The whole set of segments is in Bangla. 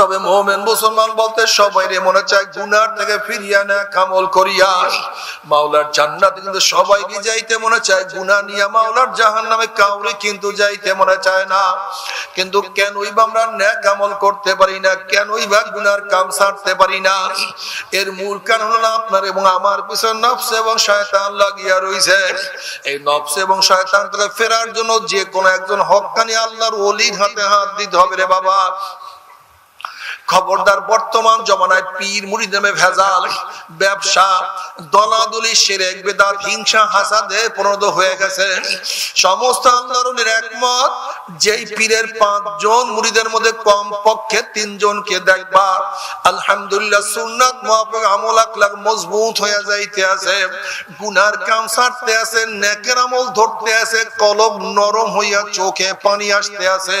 তবে মোমেন মুসলমান বলতে সবাই রে মনে চায় গুনার থেকে ফিরিয়া না, কামল করিয়া। মাওলার জান্নাত কিন্তু সবাই যাইতে মনে চায় গুনা নিয়া মাওলার জাহান নামে কাউরে কিন্তু যাইতে মনে চায় না। কিন্তু কেনই বা আমরা ন্যাক কামল করতে পারি না, কেনই বা গুনার কাম ছাড়তে পারি না। এর মূল কারণ হলো আপনার এবং আমার পিছনে নফস এবং শয়তান লাগিয়া রইছে। এই নফস এবং শয়তান থেকে ফেরার জন্য যে কোনো একজন হক্কানি আল্লাহর ওলির হাতে হাত দিতে হবে রে বাবা। খবরদার বর্তমান জমানায় পীর মুড়ি নামে ভেজাল ব্যবসা, দলাদলি, সেরেক, বেদাত, হিংসা, হাসাদে পরিণত হয়ে গেছে। সমস্ত আল্লাহরের একমত, যেই পীরের পাঁচজন মুড়িদের মধ্যে কম পক্ষে তিনজনকে দেখবা, আলহামদুলিল্লাহ সুন্নাত মুআফিক আমল আকলাক মজবুত হয়ে যাইতে আছে। গুনার কাম ছাড়তে আছে, নেকের আমল ধরতে আছে কলব নরম হইয়া চোখে পানি আসতে আছে।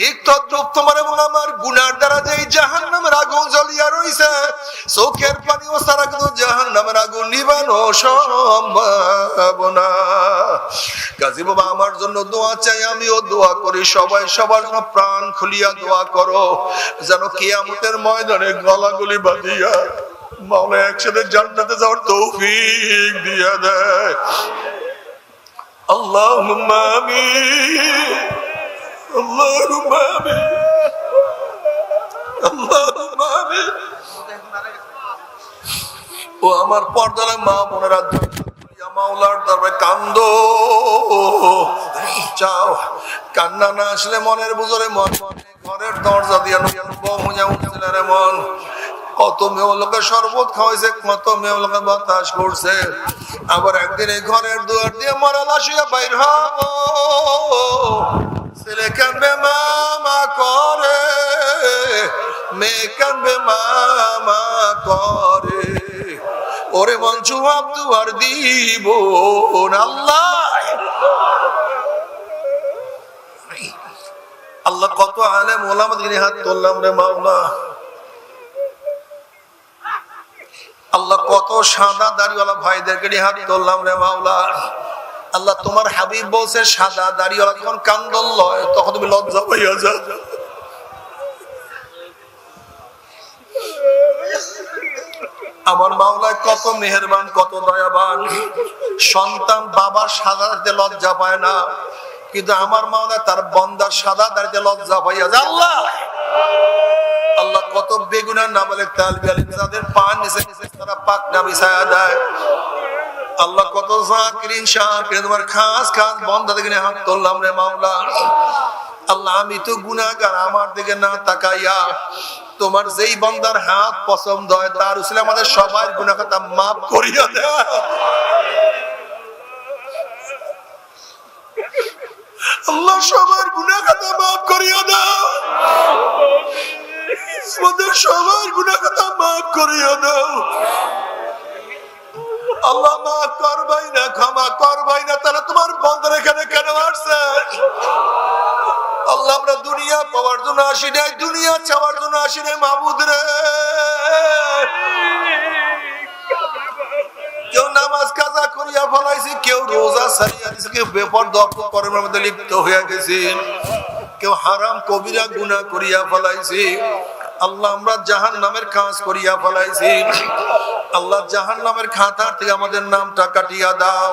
ঠিক আমার দ্বারা রইছে বাবা, আমার জন্য দোয়া চাই, আমিও দোয়া করি, সবাই সবার জন্য প্রাণ খুলিয়া দোয়া করো, যেন কিয়ামতের ময়দানে গলাগুলি বাঁধিয়া মাওলা একসাথে জান্নাতে যাওয়ার তৌফিক দিয়া দেয়। আল্লাহুম্মা আমিন। আল্লাহুম্মা আমিন আল্লাহুম্মা আমিন ও আমার পর্দার মা বোনেরা মাওলার দরবারে কান্দো চাও কান্না না আসলে মনের বুঝরে মন মনে ঘরের দরজা দিয়ে বহু যেমন রে মন কত মেয়ে লোকে শরবত খাওয়াইছে কত মেয়ে লোকে বাতাস করছে আবার একদিন এই ঘরের দুয়ার দিয়ে মরা লাশিয়া বাইর হব ছেলে কানবে মামা করে, মেয়ে কানবে মামা করে। ওরে মন জবাব দুয়ার দিব আল্লাহ। আল্লাহ কত আলেম ওলামত হাত তুললাম রে মাওলা। আল্লাহ কত সাদা দাড়িওয়ালা ভাইদেরকে হাত ধরলাম রে মাওলা। আল্লাহ তোমার হাবিব বলছে, সাদা দাড়িওয়ালা যখন কান্দল লয়, তখন তুমি লজ্জা পাইয়া যা আমার মাওলায় কত মেহেরবান, কত দয়াবান। সন্তান বাবার সাদা দাড়িতে লজ্জা পায় না, কিন্তু আমার মাওলা তার বন্দার সাদা দাড়িতে লজ্জা পাইয়া আল্লাহ! আল্লাহ কত বেগুনার নাম বলে তালবি আলিম পান নিচে নিচে তারা পাক নামি ছায়া দেয়। আল্লাহ কত জাকিরিন তোমার খাস খাস বন্ধা হাত তুললাম রে মাওলা। আল্লাহ, আমি তো গুনাহগার, আমার দিকে না তাকাইয়া তোমার যেই বন্দার হাত পছন্দ হয়, তার উসলে আমাদের সবার গুনাহ কথা মাফ করিয়া দেয়। আল্লাহ, সবার গুনাহ কথা মাফ করিয়া দাও। আমাদের সবার গুনাহ কথা মাফ করিয়া দাও। আল্লাহ মাফ করবাই না, ক্ষমা করবাই না। তাহলে তোমার বন্ধন এখানে কেন আসছে? আল্লাহ আমরা দুনিয়া পাওয়ার জন্য আসি নাই, দুনিয়া চাওয়ার জন্য আসি নাই মাহবুদ রে। কেউ নামাজ কাজা করিয়া ফলাইছি, কেউ রোজা সারিয়া দিছে, কেউ বেপর কর্মের মধ্যে লিপ্ত হইয়া গেছি। কেউ হারাম কবিরা গুনা করিয়া ফলাইছি। আল্লাহ আমরা জাহান নামের কাজ করিয়া ফলাইছি। আল্লাহ জাহান নামের খাতার থেকে আমাদের নামটা কাটিয়া দাও।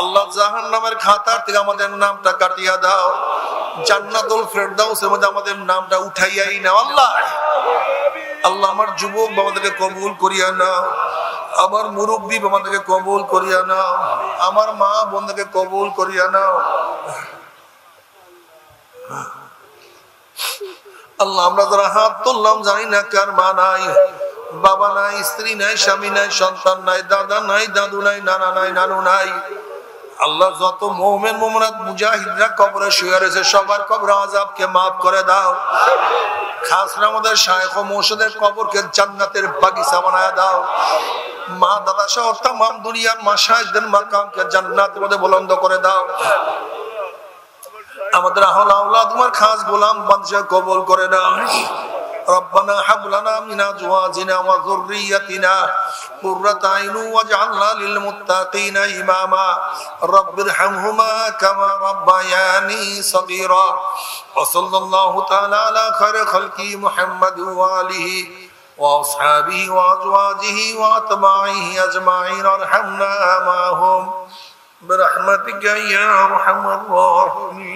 আল্লাহ জাহান নামের খাতার থেকে আমাদের নামটা কাটিয়া দাও। জান্নাতুল ফেরদাউসের মধ্যে আমাদের নামটা উঠাইয়াই নাও আল্লাহ। আল্লাহ আমার যুবক বাবাদেরকে কবুল করিয়া নাও। আমার মুরব্বী বাবাদেরকে কবুল করিয়া নাও। আমার মা বোনদেরকে কবুল করিয়া নাও। আল্লাহ, আমরা যারা হাত তুললাম জানি না কার মা নাই, বাবা নাই, স্ত্রী নাই, স্বামী নাই, সন্তান নাই, দাদা নাই, দাদু নাই, নানা নাই, নানু নাই। আল্লাহ যত মোমেন মোমনাথ মুজাহিদরা কবরে শুয়ে রয়েছে, সবার কবর আজাবকে মাফ করে দাও। খাস করে আমাদের ও মৌসুদের কবরকে জান্নাতের বাগিচা বানায় দাও। মা দাদা সহ তাম দুনিয়ার মা মাসায়দের মাকামকে জান্নাতের মধ্যে বুলন্দ করে দাও। আমাদের আহল আওলাদ তোমার খাস গোলাম বাদশা কবুল করে নাও ربنا هب لنا من ازواجنا وذريتنا قرة اعين واجعلنا للمتقين اماما رب ارحمهما كما ربياني صغيرا وصلى الله تعالى على خير خلقه محمد واله واصحابه وازواجه واتباعه اجمعين ارحمنا معهم برحمتك يا ارحم الراحمين